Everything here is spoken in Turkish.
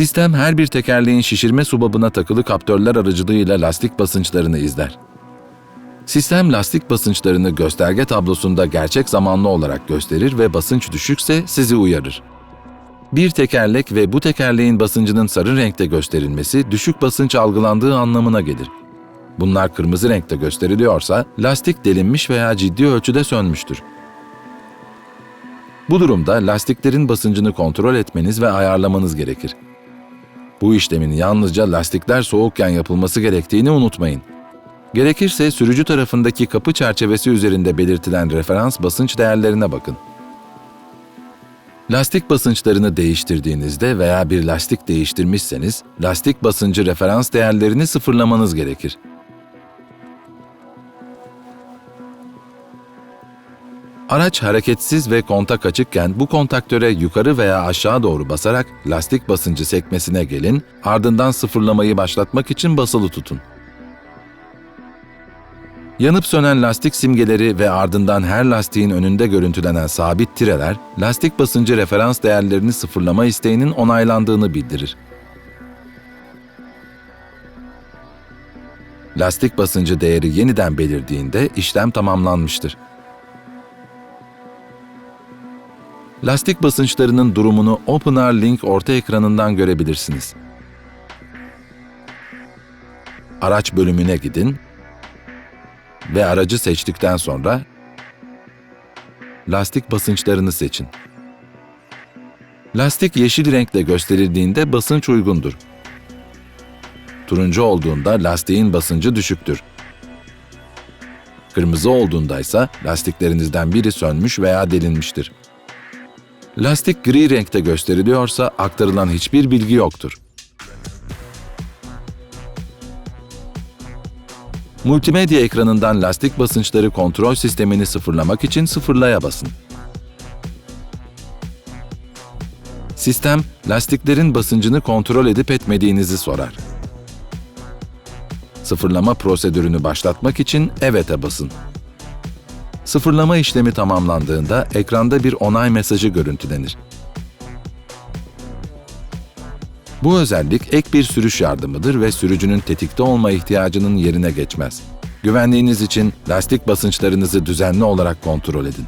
Sistem her bir tekerleğin şişirme subabına takılı kaptörler aracılığıyla lastik basınçlarını izler. Sistem lastik basınçlarını gösterge tablosunda gerçek zamanlı olarak gösterir ve basınç düşükse sizi uyarır. Bir tekerlek ve bu tekerleğin basıncının sarı renkte gösterilmesi düşük basınç algılandığı anlamına gelir. Bunlar kırmızı renkte gösteriliyorsa lastik delinmiş veya ciddi ölçüde sönmüştür. Bu durumda lastiklerin basıncını kontrol etmeniz ve ayarlamanız gerekir. Bu işlemin yalnızca lastikler soğukken yapılması gerektiğini unutmayın. Gerekirse sürücü tarafındaki kapı çerçevesi üzerinde belirtilen referans basınç değerlerine bakın. Lastik basınçlarını değiştirdiğinizde veya bir lastik değiştirmişseniz, lastik basıncı referans değerlerini sıfırlamanız gerekir. Araç hareketsiz ve kontak açıkken bu kontaktöre yukarı veya aşağı doğru basarak lastik basıncı sekmesine gelin, ardından sıfırlamayı başlatmak için basılı tutun. Yanıp sönen lastik simgeleri ve ardından her lastiğin önünde görüntülenen sabit tireler, lastik basıncı referans değerlerini sıfırlama isteğinin onaylandığını bildirir. Lastik basıncı değeri yeniden belirdiğinde işlem tamamlanmıştır. Lastik basınçlarının durumunu OpenR Link orta ekranından görebilirsiniz. Araç bölümüne gidin ve aracı seçtikten sonra lastik basınçlarını seçin. Lastik yeşil renkle gösterildiğinde basınç uygundur. Turuncu olduğunda lastiğin basıncı düşüktür. Kırmızı olduğunda ise lastiklerinizden biri sönmüş veya delinmiştir. Lastik gri renkte gösteriliyorsa aktarılan hiçbir bilgi yoktur. Multimedya ekranından lastik basınçları kontrol sistemini sıfırlamak için sıfırlaya basın. Sistem, lastiklerin basıncını kontrol edip etmediğinizi sorar. Sıfırlama prosedürünü başlatmak için EVET'e basın. Sıfırlama işlemi tamamlandığında ekranda bir onay mesajı görüntülenir. Bu özellik ek bir sürüş yardımıdır ve sürücünün tetikte olma ihtiyacının yerine geçmez. Güvenliğiniz için lastik basınçlarınızı düzenli olarak kontrol edin.